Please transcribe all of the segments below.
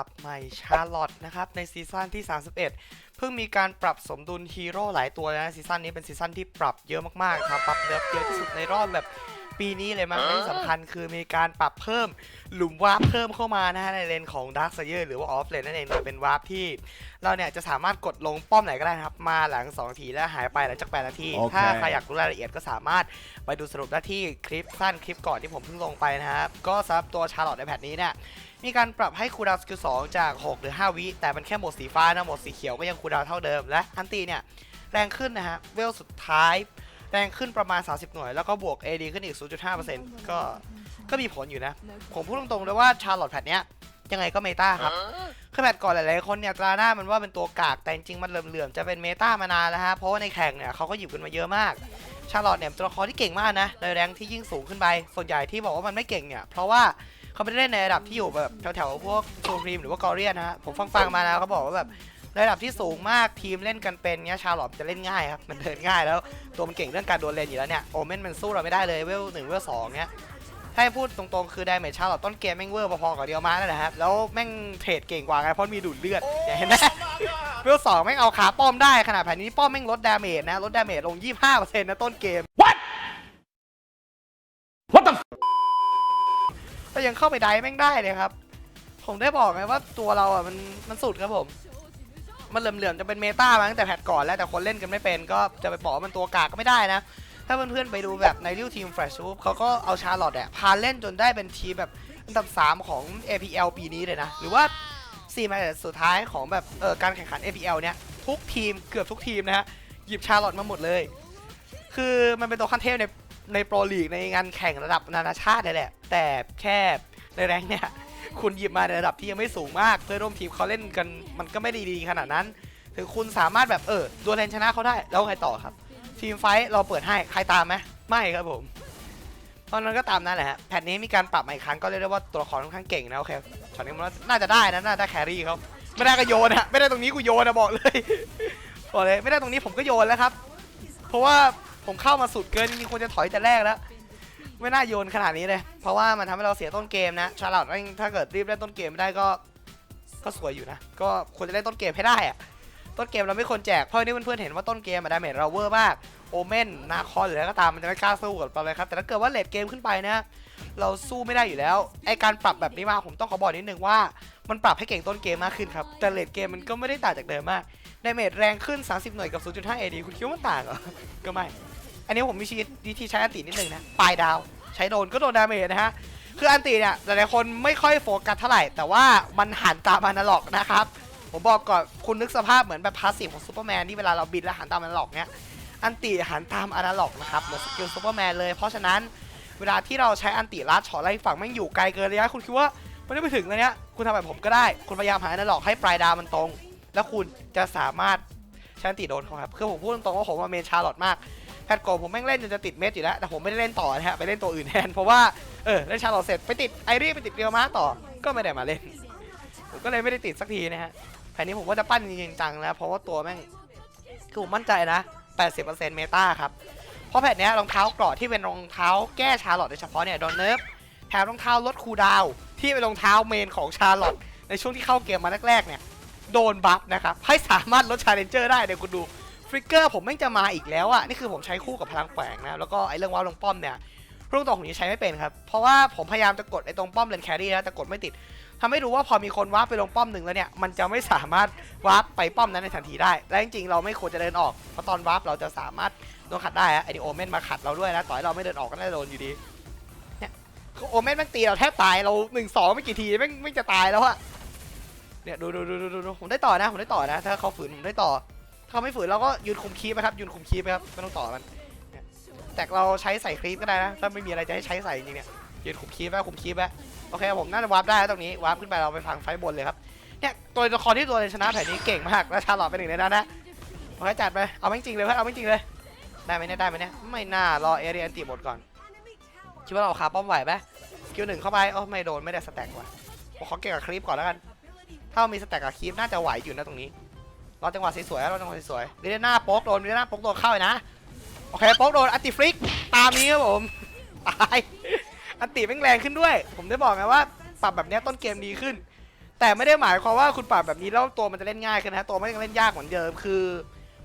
รับใหม่ชาร์ลอตนะครับในซีซั่นที่ 31 เพิ่งมีการปรับสมดุลฮีโร่หลายตัวนะซีซั่นนี้เป็นซีซั่นที่ปรับเยอะมากๆครับปรับเยอะเยอะที่สุดในรอบแบบ ปีนี้เลยมั้งและที่สำคัญคือมีการปรับเพิ่มหลุมวาร์ปเพิ่มเข้ามานะฮะในเลนของดาร์คไซเยอร์หรือว่าออฟเลนนั่นเองโดยเป็นวาร์ปที่ เราเนี่ยจะสามารถกดลงป้อมไหนก็ได้นะครับ มาหลัง2นาทีแล้วหายไปหลังจาก8นาที โอเค ถ้าใครอยากรู้รายละเอียดก็สามารถไปดูสรุปได้ที่คลิปสั้นคลิปก่อนที่ผมเพิ่งลงไปนะครับก็สำหรับตัวชาร์ลอตในแพทนี้เนี่ย มีการปรับให้คูลดาวน์สกิล2จาก 6 หรือ 5 วิ แต่มันแค่โหมดสีฟ้านะโหมดสีเขียวก็ยังคูลดาวน์เท่าเดิม และอันตีเนี่ย แรงขึ้นนะฮะ เวลสุดท้าย แรงขึ้นประมาณ 30 หน่วย แล้วก็บวก AD ขึ้นอีก 0.5%ก็ ก็มีผลอยู่นะ ผมพูดตรงๆเลยว่าชาร์ลอตแพทเนี้ยยังไงก็เมตาครับคือแพทก่อนหลายๆคนเนี่ยตราหน้ามันว่าเป็นตัวกาก แต่จริงๆมันเหลื่อมๆ จะเป็นเมตามานานแล้วฮะ เพราะว่าในแข่งเนี่ยเขาก็หยิบกันมาเยอะมาก ชาร์ลอตเนี่ยเป็นตัวละครที่เก่งมากนะ ในแรงที่ยิ่งสูงขึ้นไป ส่วนใหญ่ที่บอกว่ามันไม่เก่งเนี่ย เพราะว่าเขาไม่ได้เล่นในระดับที่อยู่แบบแถวๆพวกซูพรีมหรือว่ากอเรียนนะฮะ ผมฟังๆมาแล้วเขาบอกว่าแบบใน ระดับที่สูงมากทีมเล่นกันเป็นเนี้ยชาร์ลอตจะเล่นง่ายครับมันเดินง่ายแล้วตัวมันเก่งเรื่องการโดนเลนอยู่แล้วเนี่ยโอเมนมันสู้เราไม่ได้เลยเวลหนึ่งเวลสองเนี้ยถ้าให้พูดตรงๆคือไดเมจชาร์ลอตต้นเกมแม่งเวอร์พอๆกับเดียวมานั่นแหละครับแล้วแม่งเทรดเก่งกว่าไงเพราะมีดูดเลือดเนี่ยเห็นไหมเวลสองแม่งเอาขาป้อมได้ขนาดแผ่นนี้ป้อมแม่งลดดาเมจนะลดดาเมจลง 25%นะต้นเกม What the แต่ยังเข้าไปได้แม่งได้เลยครับ ผมได้บอกไงว่าตัวเราอะมันมันสุดครับผม มันเหลื่อมๆจะเป็นเมตามาตั้งแต่แพทก่อนแล้วแต่คนเล่นกันไม่เป็นก็จะไปบอกว่ามันตัวกากก็ไม่ได้นะ ถ้าเพื่อนๆไปดูแบบในริวทีมแฟลชชูเขาก็เอาชาร์ลอตเนี่ยพาเล่นจนได้เป็นทีมแบบอันดับ 3 ของ APL ปีนี้เลยนะ หรือว่า4แมตช์สุดท้ายของแบบเออการแข่งขัน APL เนี่ยทุกทีมเกือบทุกทีมนะฮะหยิบชาร์ลอตมาหมดเลย คือมันเป็นตัวขั้นเทพในในโปรลีกในงานแข่งระดับนานาชาติเลยแหละ แต่แค่ในแรงเนี่ย คุณหยิบมาในระดับที่ยังไม่สูงมาก เพื่อนร่วมทีมเขาเล่นกันมันก็ไม่ได้ดีขนาดนั้น ถึงคุณสามารถแบบเออดวลเลนชนะเขาได้แล้วไงต่อครับ ทีมไฟท์เราเปิดให้ใครตามไหมไม่ครับผมเพราะนั้นก็ตามนั้นแหละฮะแผ่นนี้มีการปรับมาอีกครั้งก็เรียกได้ว่าตัวละครค่อนข้างเก่งนะโอเคช็อตนี้มันน่าจะได้นะน่าจะแครี่เขาไม่ได้ก็โยนอะไม่ได้ตรงนี้กูโยนอะบอกเลยบอกเลย ไม่ได้ตรงนี้ผมก็โยนแล้วครับ เพราะว่าผมเข้ามาสุดเกินมีควรจะถอยแต่แรกแล้ว ไม่น่าโยนขนาดนี้เลย เพราะว่ามันทำให้เราเสียต้นเกมนะ ชาร์ลอตถ้าเกิดรีบเล่นต้นเกมไม่ได้ก็ ก็สวยอยู่นะ ก็ควรจะเล่นต้นเกมให้ได้อะต้นเกมเราไม่ควรแจก เพราะนี่เพื่อนๆเห็นว่าต้นเกมอะดาเมจเราเวอร์มาก โอเมนนาคอนหรืออะไรก็ตามมันจะไม่กล้าสู้กับเราเลยครับ แต่ถ้าเกิดว่าเลดเกมขึ้นไปนะ เราสู้ไม่ได้อยู่แล้ว ไอการปรับแบบนี้มาผมต้องขอบอกนิดนึงว่า มันปรับให้เก่งต้นเกมมากขึ้นครับ แต่เลดเกมมันก็ไม่ได้ต่างจากเดิมมากดาเมจแรงขึ้น 30 หน่วยกับ 0.5 AD คุณคิดว่ามันต่างเหรอ ก็ไม่ อันนี้ผมมีชีวิตวิธีใช้อันตินิดหนึ่งนะปลายดาว ใช้โดนก็โดนดาเมจนะฮะคืออันติเนี่ยหลายๆคนไม่ค่อยโฟกัสเท่าไหร่ แต่ว่ามันหันตามอนาล็อกนะครับผมบอกก่อนคุณนึกสภาพเหมือนแบบพาสซีฟของซูเปอร์แมนที่เวลาเราบินแล้วหันตามอนาล็อกเนี่ยอันติหันตามอนาล็อกนะครับเหมือนสกิลซูเปอร์แมนเลยเพราะฉะนั้นเวลาที่เราใช้อันติลัดช็อไล่ฝั่งแม่งอยู่ไกลเกินระยะคุณคิดว่ามันไม่ไปถึงเลยเนี้ยคุณทำแบบผมก็ได้ คุณพยายามหาอนาล็อกให้ปลายดาวมันตรง แล้วคุณจะสามารถใช้อันติโดนเขาครับคือผมพูดตรงๆว่าผมว่าเมนชาร์ลอตมาก พทโกผมแม่งเล่นจนจะติดเม็ดอยู่แล้ว แต่ผมไม่ได้เล่นต่อนะฮะ ไปเล่นตัวอื่นแทน เพราะว่า เออเล่นชาลอตเสร็จไปติดไอรีไปติดเรียวมาต่อ ก็ไม่ได้มาเล่นผมก็เลยไม่ได้ติดสักทีนะฮะ แผ่นนี้ผมว่าจะปั้นจริงจังๆนะเพราะว่าตัวแม่ง คือผมมั่นใจนะ 80%เมตาครับ เพราะแผ่นเนี้ยรองเท้าเกราะที่เป็นรองเท้าแก้ชาลอตโดยเฉพาะเนี่ยโดนเนิร์ฟแถมรองเท้าลดคูดาวที่เป็นรองเท้าเมนของชาลอตในช่วงที่เข้าเกมมาแรกๆเนี่ยโดนบัฟนะครับให้สามารถลดชาเลนเจอร์ได้เดี๋ยวคุณดู ฟลิกเกอร์ผมแม่งจะมาอีกแล้วอะ่ะนี่คือผมใช้คู่กับพลังแฝงนะแล้วก็ไอ้เรื่องว้าวลงป้อมเนี่ยรื่องตรงผมยังใช้ไม่เป็นครับ เพราะว่าผมพยายามจะกดไอ้ตรงป้อมเลนแครี่นะแต่กดไม่ติดทำให้รู้ว่าพอมีคนวาร์ปไปลงป้อมหนึ่งแล้วเนี่ย มันจะไม่สามารถวาร์ปไปป้อมนั้นในทันทีได้ และจริงๆเราไม่ควรจะเดินออก เพราะตอนวาร์ปเราจะสามารถโดนขัดได้อะไอเดโอเมนมาขัดเราด้วยนะ ต่อให้เราไม่เดินออกก็ได้โดนอยู่ดี เนี่ยโอเมนแม่งตีเราแทบตาย เราหนึ่งสองไม่กี่ทีแม่งไม่งจะตายแล้วอะเนี่ยดูดูดูดูดูผมได้ต่อนะ ผมได้ต่อนะ ถ้าเขาฝืนผมได้ต่อ ถ้าเขาไม่ฝืนเราก็ยืนคุมคีปนะครับยืนคุมคีปนะครับไม่ต้องต่อมันแต่เราใช้ใส่คลิปก็ได้นะถ้าไม่มีอะไรจะให้ใช้ใส่จริงเนี่ยยืนคุมคีปไว้คุมคีปไว้โอเคผมน่าจะวาร์ปได้ตรงนี้วาร์ปขึ้นไปเราไปฟังไฟบนเลยครับเนี่ยตัวละครที่ตัวเลยชนะแผ่นนี้เก่งมากและชาลอตเป็นหนึ่งในนั้นนะโอเคจัดไปเอาแม่งจริงเลยเพื่อนเอาแม่งจริงเลยได้ไหมเนี่ยได้ไหมเนี่ยไม่น่ารอเอเรียนติหมดก่อนคิดว่าเราขาป้อมไหวไหมสกิลหนึ่งเข้าไปโอ้ไม่โดนไม่ได้สแต็กว่ะผมขอเก่งกับคลิปก่อนแล้วกันถ้ามีสแต็กกับคลิปน่าจะไหวอยู่นะตรงนี้ รอจังหวะสวยๆรอจังหวะสวยๆเดนหน้าโป๊กโดนเดนหน้าโป๊กโดนเข้าเลยนะ โอเคโป๊กโดนอันติฟลิก ตามนี้ครับผม ตาย อันติแม่งแรงขึ้นด้วย ผมได้บอกไงว่า ปรับแบบนี้ต้นเกมดีขึ้น แต่ไม่ได้หมายความว่าคุณปรับแบบนี้แล้วตัวมันจะเล่นง่ายขึ้นนะ ตัวมันยังเล่นยากเหมือนเดิม คือ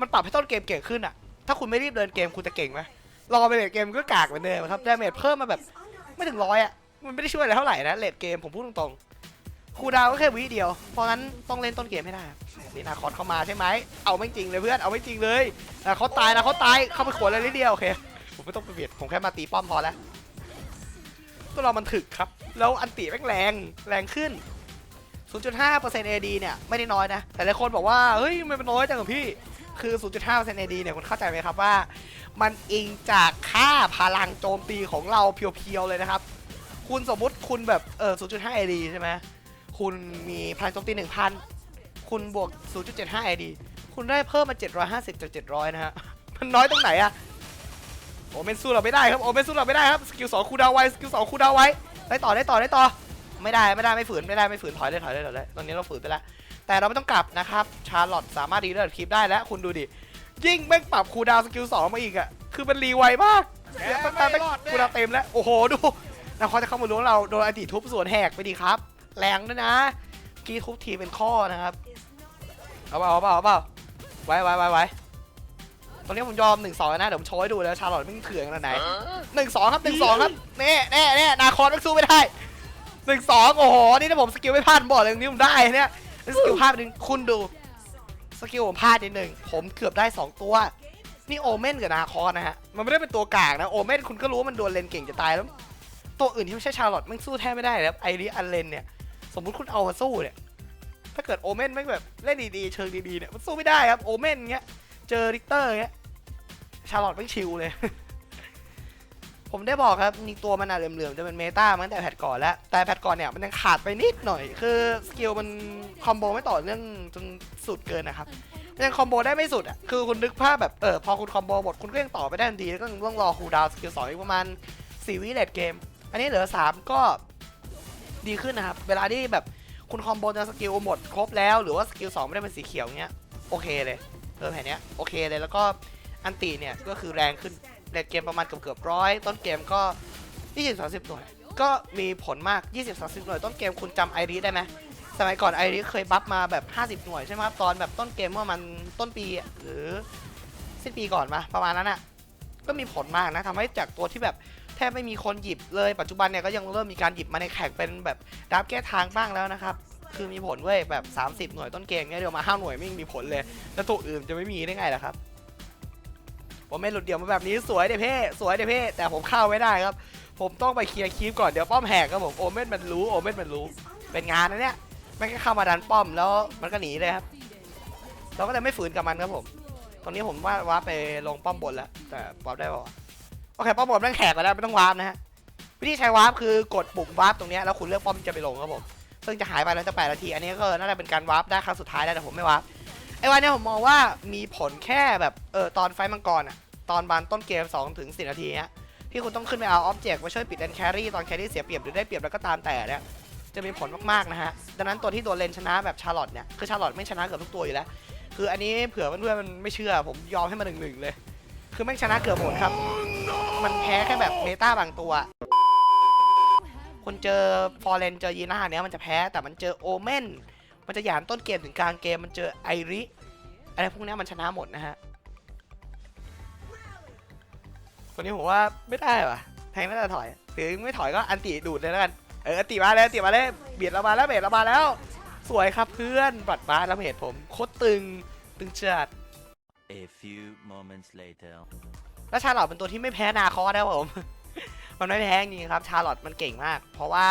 มันปรับให้ต้นเกมเก่งขึ้นอะถ้าคุณไม่รีบเดินเกมคุณจะเก่งไหมรอไปเลทเกมก็กากเหมือนเดิมครับดาเมจเพิ่มมาแบบไม่ถึงร้อยอะมันไม่ได้ช่วยอะไรเท่าไหร่นะเลทเกมผมพูดตรงๆ คูดาวก็แค่วิเดียว เพราะงั้นต้องเล่นต้นเกมให้ได้นี่นาคอสเข้ามาใช่ไหม เอาไม่จริงเลยเพื่อน เอาไม่จริงเลยนาคอสตายนาคอสตาย เข้าไปขวนเลยนิดเดียวโอเค ผมไม่ต้องไปเบียด ผมแค่มาตีป้อมพอแล้ว ตัวเรามันถึกครับ แล้วอันติแม่งแรง แรงขึ้น 0.5% AD เนี่ยไม่ได้น้อยนะ แต่หลายคนบอกว่า เฮ้ยมันเป็นน้อยจังเหรอพี่ คือ 0.5% AD เนี่ยคุณเข้าใจไหมครับว่า มันอิงจากค่าพลังโจมตีของเราเพียวๆเลยนะครับ คุณสมมุติคุณแบบ เออ 0.5 AD ใช่ไหม คุณมีพลังโจมตี 1,000 คุณบวก 0.75 AD คุณได้เพิ่มมา 750จาก700 นะฮะ มันน้อยตรงไหนอะโอเมนสู้เราไม่ได้ครับ โอเมนสู้เราไม่ได้ครับ สกิล2คูลดาวน์ไว้ สกิล2คูลดาวน์ไว้ ได้ต่อได้ต่อได้ต่อ ไม่ได้ไม่ได้ไม่ฝืนไม่ได้ไม่ฝืนถอยเลยถอยเลยถอยเลยตอนนี้เราฝืนไปแล้ว แต่เราไม่ต้องกลับนะครับ ชาร์ลอตสามารถรีเลือดคลิปได้แล้ว คุณดูดิ ยิ่งแม่งปรับคูลดาวน์สกิลสองมาอีกอะคือมันรีไวมากแกเดี๋ยวไม่แป๊บๆรอดแน่คูลดาวน์เต็มแล้ว โอ้โหดูนะเขาจะเข้ามาล้วงเราโดนอดีตทุบสวนแหกไปดีครับ แรงด้วยนะกีทุบทีเป็นข้อนะครับเอาเปล่าเอาเปล่าเอาเปล่าไว้ไว้ไว้ไว้ตอนนี้ผมยอมหนึ่งสองนะเดี๋ยวผมโชว์ให้ดูแล้วชาร์ลอตไม่งเถื่อนขนาดไหนหนึ่งสองครับหนึ่งสองครับเน่เน่เน่นาคอนไม่สู้ไม่ได้หนึ่งสองโอ้โหนี่ถ้าผมสกิลไม่พลาดบอกเลยนี่ผมได้เนี่ยสกิลพลาดหนึ่งคุณดูสกิลผมพลาดนิดหนึ่งผมเกือบได้สองตัว นี่โอเมนกับนาคอนนะฮะ มันไม่ได้เป็นตัวกากนะโอเมนคุณก็รู้ว่ามันโดนเลนเก่งจะตายแล้ว ตัวอื่นที่ไม่ใช่ชาร์ลอตมันสู้แทบไม่ได้แล้วไอริอันเลนเนี่ย มมุติคุณเอามาสู้เนี่ย ถ้าเกิดโอเมนไม่แบบเล่นดีๆ เชิงดีๆเนี่ยมันสู้ไม่ได้ครับโอเมนเงี้ย เจอริกเตอร์เงี้ย ชาร์ลอตไม่ชิลเลย ผมได้บอกครับมีตัวมันอะเหลื่อมๆจะเป็นเมตามาตั้งแต่แพทก่อนแล้ว แต่แพทก่อนเนี่ยมันยังขาดไปนิดหน่อย คือสกิลมันคอมโบไม่ต่อเนื่องจนสุดเกินนะครับยังคอมโบได้ไม่สุดอะ คือคุณนึกภาพแบบเออพอคุณคอมโบหมดคุณก็ยังต่อไปได้ทันทีแล้วก็ต้องรอคูลดาวน์สกิลสองอีกประมาณ4วิเลตเกม อันนี้เหลือ3ก็ ดีขึ้นนะครับ เวลาที่แบบคุณคอมโบจนสกิลหมดครบแล้วหรือว่าสกิลสองไม่ได้เป็นสีเขียวเงี้ยโอเคเลยเออแผนเนี้ยโอเคเลยแล้วก็อันตีเนี่ยก็คือแรงขึ้นเลดเกมประมาณเกือบเกือบร้อยต้นเกมก็20 30หน่วยก็มีผลมาก 20 30หน่วยต้นเกมคุณจำไอริสได้ไหมสมัยก่อนไอริสเคยบัฟมาแบบ 50 หน่วยใช่ไหมครับตอนแบบต้นเกมเมื่อมันต้นปีหรือสิ้นปีก่อนมาประมาณนั้นอะก็มีผลมากนะทำให้จากตัวที่แบบ แทบไม่มีคนหยิบเลยปัจจุบันเนี่ยก็ยังเริ่มมีการหยิบมาในแข่งเป็นแบบดับแก้ทางบ้างแล้วนะครับ คือมีผลเว้ยแบบ 30 หน่วยต้นเกมเนี่ยเดี๋ยวมา5หน่วยไม่มีผลเลย แล้วตัวอื่นจะไม่มีได้ไงล่ะครับผมไม่หลุดเดี่ยวมาแบบนี้สวยเดเพ่สวยเดเพ่แต่ผมเข้าไม่ได้ครับ ผมต้องไปเคลียร์คีปก่อนเดี๋ยวป้อมแหกครับผมโอเมนมันรู้โอเมนมันรู้ เป็นงานนะเนี่ยไม่แค่เข้ามาดันป้อมแล้วมันก็หนีเลยครับ เราก็เลยไม่ฝืนกับมันครับผมตรงนี้ผมว่าว้าไปลงป้อมบนแล้ว แต่วาร์ปได้ป่าวะ โอเคป้อมบนแม่งแหกไปแล้วไม่ต้องวาร์ปนะฮะวิธีใช้วาร์ปคือกดปุ่มวาร์ปตรงนี้แล้วคุณเลือกป้อมที่จะไปลงครับผมซึ่งจะหายไปแล้วจะแปดนาที อันนี้ก็น่าจะเป็นการวาร์ปได้ครั้งสุดท้ายแล้วแต่ผมไม่วาร์ปไอ้วันเนี้ยผมมองว่ามีผลแค่แบบเออตอนไฟมังกรอะตอนบานต้นเกม2ถึง4นาทีเนี้ยที่คุณต้องขึ้นไปเอาออบเจกต์มาช่วยปิดแอนแครี่ตอนแครี่เสียเปรียบหรือได้เปรียบแล้วก็ตามแต่เนี่ยจะมีผลมากๆนะฮะดังนั้นตัวที่โดนเลนชนะแบบชาร์ลอตเนี่ยคือชาร์ลอตไม่ชนะเกือบทุกตัวอยู่แล้ว คืออันนี้เผื่อเพื่อนๆมันไม่เชื่อผมยอมให้มันหนึ่งหนึ่งเลย คือแม่ชนะเกือบหมดครับ มันแพ้แค่แบบเมตาบางตัว คนเจอฟอร์เรนเจอยีน่าเนี้ยมันจะแพ้แต่มันเจอโอเมนมันจะหยามต้นเกมถึงกลางเกมมันเจอไอริอะไรพวกเนี้ยมันชนะหมดนะฮะตัวนี้ผมว่าไม่ได้ว่ะแทงน่าจะถอยหรือไม่ถอยก็อันติดูดเลยแล้วกันเอออันติมาแล้วอันติมาแล้วเบียดเรามาแล้วเบียดเรามาแล้ว สวยครับเพื่อนบัดมาแล้วเหตุผมโคตรตึงตึงจัด A few moments later. แล้วชาร์ลอตเป็นตัวที่ไม่แพ้นาคอสนะผม มันไม่แพ้จริงครับ ชาร์ลอตมันเก่งมาก เพราะว่า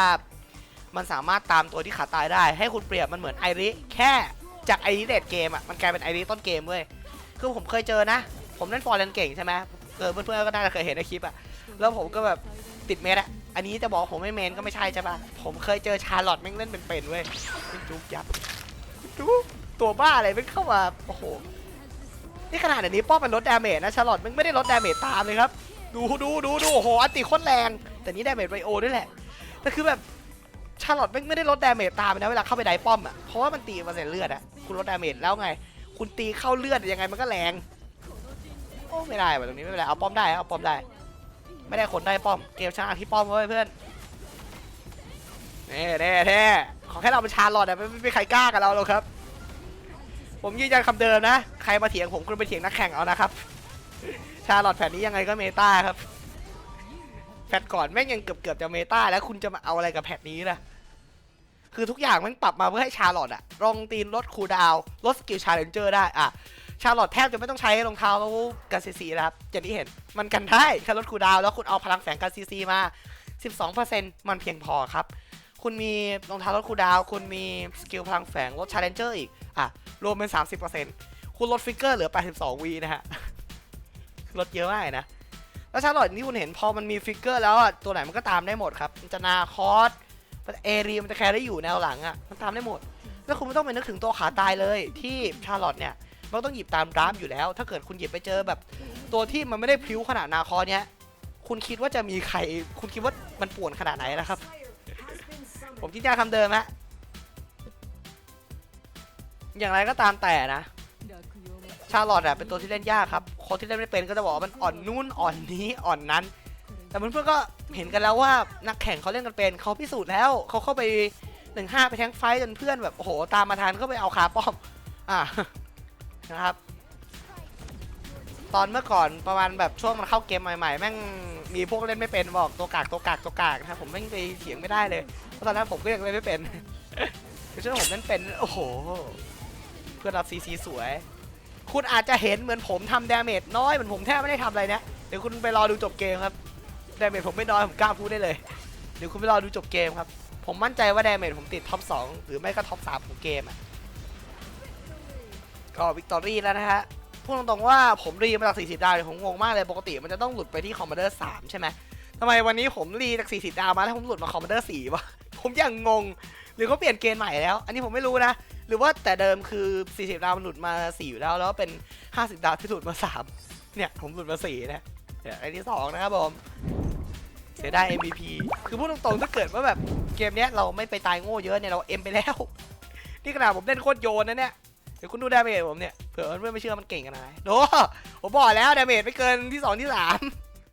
มันสามารถตามตัวที่ขาตายได้ ให้คุณเปรียบมันเหมือนไอริแค่จากไอริเดดเกมอะ มันกลายเป็นไอริต้นเกมเว้ย คือผมเคยเจอนะ ผมเล่นฟอร์เรนเก่งใช่ไหมเออเพื่อนๆก็น่าจะเคยเห็นในคลิปอะ แล้วผมก็แบบติดเมทอะอันนี้จะบอกผมไม่เมนก็ไม่ใช่ใช่ปะผมเคยเจอชาร์ลอตแม่งเล่นเป็นๆเว้ยจุกยับดูตัวบ้าอะไรม่งเข้ามา โอ้โห นี่ขนาดเดี๋ยวนี้ป้อมมันลดดาเมจนะชาร์ลอตมันไม่ได้ลดดาเมจตามเลยครับ ดูดูดูดูโอ้โหอันติโคตรแรง แต่นี่ดาเมจไบโอด้วยแหละแต่คือแบบชาร์ลอตไม่ได้ลดดาเมจตามนะเวลาเข้าไปไดป้อมอะเพราะว่ามันตีมาเสร็จเลือดอะคุณลดดาเมจแล้วไง คุณตีเข้าเลือดยังไงมันก็แรงโอ้ไม่ได้ว่ะตรงนี้ไม่เป็นไรเอาป้อมได้เอาป้อมได้ ไม่ได้คนได้ป้อมเกมชนะที่ป้อมเว้ยเพื่อนแน่แน่แน่ขอแค่เราเป็นชาร์ลอตอะไม่ไม่มีใครกล้ากับเราหรอกครับ ผมยืนยันคำเดิมนะ ใครมาเถียงผมคุณไปเถียงนักแข่งเอานะครับ ชาลอตแผ่นนี้ยังไงก็เมตาครับ แพทก่อนแม่งยังเกือบเกือบจะเมตาแล้วคุณจะมาเอาอะไรกับแพทนี้ล่ะ คือทุกอย่างมันปรับมาเพื่อให้ชาลอตอะรองตีนลดคูดาวลดสกิลชาเลนเจอร์ได้อะชาลอตแทบจะไม่ต้องใช้รองเท้ากันซีซีแล้วครับอย่างที่เห็นมันกันได้แค่ลดคูดาวแล้วคุณเอาพลังแฝงกันซีซีมา 12%มันเพียงพอครับ คุณมีรองเท้าลดคูดาว คุณมีสกิลพลังแฝงลดชาเลนเจอร์อีก อะ รวมเป็น 30%คุณลดฟิกเกอร์เหลือ 82วีนะฮะ ลดเยอะมากนะ แล้วชาร์ลอตที่คุณเห็นพอมันมีฟิกเกอร์แล้วอะ ตัวไหนมันก็ตามได้หมดครับ มันจะนาคอสมันเอรีมันจะแคร์ได้อยู่แนวหลังอะ มันตามได้หมด แล้วคุณไม่ต้องไปนึกถึงตัวขาตายเลย ที่ชาร์ลอตเนี่ย มันต้องหยิบตามดรามอยู่แล้ว ถ้าเกิดคุณหยิบไปเจอแบบ ตัวที่มันไม่ได้พริ้วขนาดนาคอสเนี้ย คุณคิดว่าจะมีใคร คุณคิดว่ามันป่วนขนาดไหนนะครับ ผมคิดยาคำเดิมฮะ อย่างไรก็ตามแต่นะ ชาร์ลอตอะเป็นตัวที่เล่นยากครับ คนที่เล่นไม่เป็นก็จะบอกว่ามันอ่อนนู่นอ่อนนี้อ่อนนั้น แต่เพื่อนๆก็เห็นกันแล้วว่านักแข่งเขาเล่นกันเป็นเขาพิสูจน์แล้วเขาเข้าไปหนึ่งห้าไปแทงไฟท์จนเพื่อนแบบโอ้โหตามมาทันก็ไปเอาคาป้อม อะนะครับ ตอนเมื่อก่อนประมาณแบบช่วงมันเข้าเกมใหม่ๆแม่งมีพวกเล่นไม่เป็นบอกตัวกากตัวกากตัวกากนะครับผมแม่งไปเถียงไม่ได้เลยเพราะตอนนั้นผมก็ยังเล่นไม่เป็นคือช่วงผมเล่นเป็นโอ้โห เพื่อนรับซีซีสวย คุณอาจจะเห็นเหมือนผมทำดาเมจน้อยเหมือนผมแทบไม่ได้ทำอะไรนี่ยเดี๋ยวคุณไปรอดูจบเกมครับดาเมจผมไม่น้อยผมกล้าพูดได้เลย เดี๋ยวคุณไปรอดูจบเกมครับ ผมมั่นใจว่าดาเมจผมติดท็อป2หรือไม่ก็ท็อป3ของเกมอะก็วิกตอรี่แล้วนะฮะพูดตรงๆว่าผมรีมาจาก 40 ดาวเนี่ยผมงงมากเลยปกติมันจะต้องหลุดไปที่คอมมานเดอร์3ใช่ไหมทำไมวันนี้ผมรีจาก 40 ดาวมาแล้วผมหลุดมาคอมมานเดอร์4วะผมยังงง หรือเขาเปลี่ยนเกณฑ์ใหม่แล้ว อันนี้ผมไม่รู้นะ หรือว่าแต่เดิมคือ 40 ดาวมันหลุดมา 4 อยู่แล้ว แล้วเป็น 50 ดาวที่หลุดมา 3 เนี่ย ผมหลุดมา 4 นะเนี่ยไอ้ที่ 2 นะครับผม เสียดาย MVP คือพูดตรงๆ ถ้าเกิดว่าแบบเกมเนี้ยเราไม่ไปตายโง่เยอะเนี่ย เราเอ็มไปแล้ว นี่ขนาดผมเล่นโคตรโยนนะเนี่ย เดี๋ยวคุณดูดาเมจผมเนี่ย เผื่อเพื่อนไม่เชื่อมันเก่งกันนะโดผมบอกแล้วดาเมจไม่เกินที่ 2 ที่ 3